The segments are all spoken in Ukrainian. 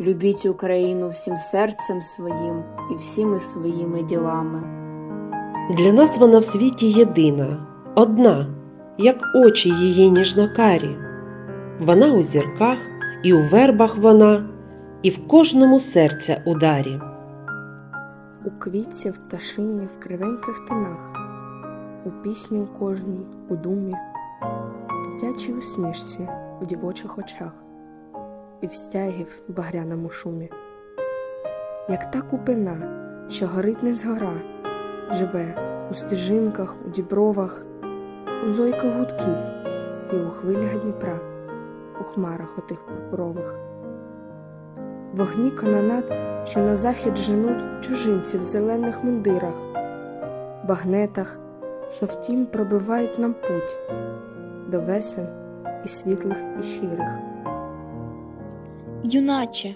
Любіть Україну всім серцем своїм і всіми своїми ділами. Для нас вона в світі єдина, одна, як очі її ніжнокарі. Вона у зірках, і у вербах вона, і в кожному серця ударі. У квітці, в пташині, в кривеньких тинах, у пісні у кожній, у думі, дитячій усмішці в дівочих очах, і в стягів в багряному шумі. Як та купина, що горить не згора, живе у стежинках, у дібровах, у зойках гудків і у хвилях Дніпра, у хмарах отих пурпурових. Вогні канонат, що на захід женуть чужинці в зелених мундирах, багнетах, що втім пробивають нам путь до весен і світлих, і щирих. Юначе,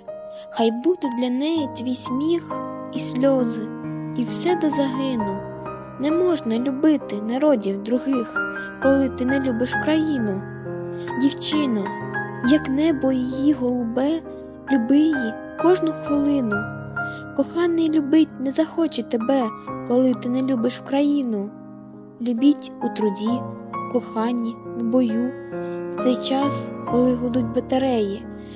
хай буде для неї твій сміх і сльози, і все до загину. Не можна любити народів других, коли ти не любиш країну. Дівчино, як небо її голубе, люби її кожну хвилину. Коханий любить не захоче тебе, коли ти не любиш країну. Любіть у труді, коханні, в бою, в цей час, коли гудуть батареї.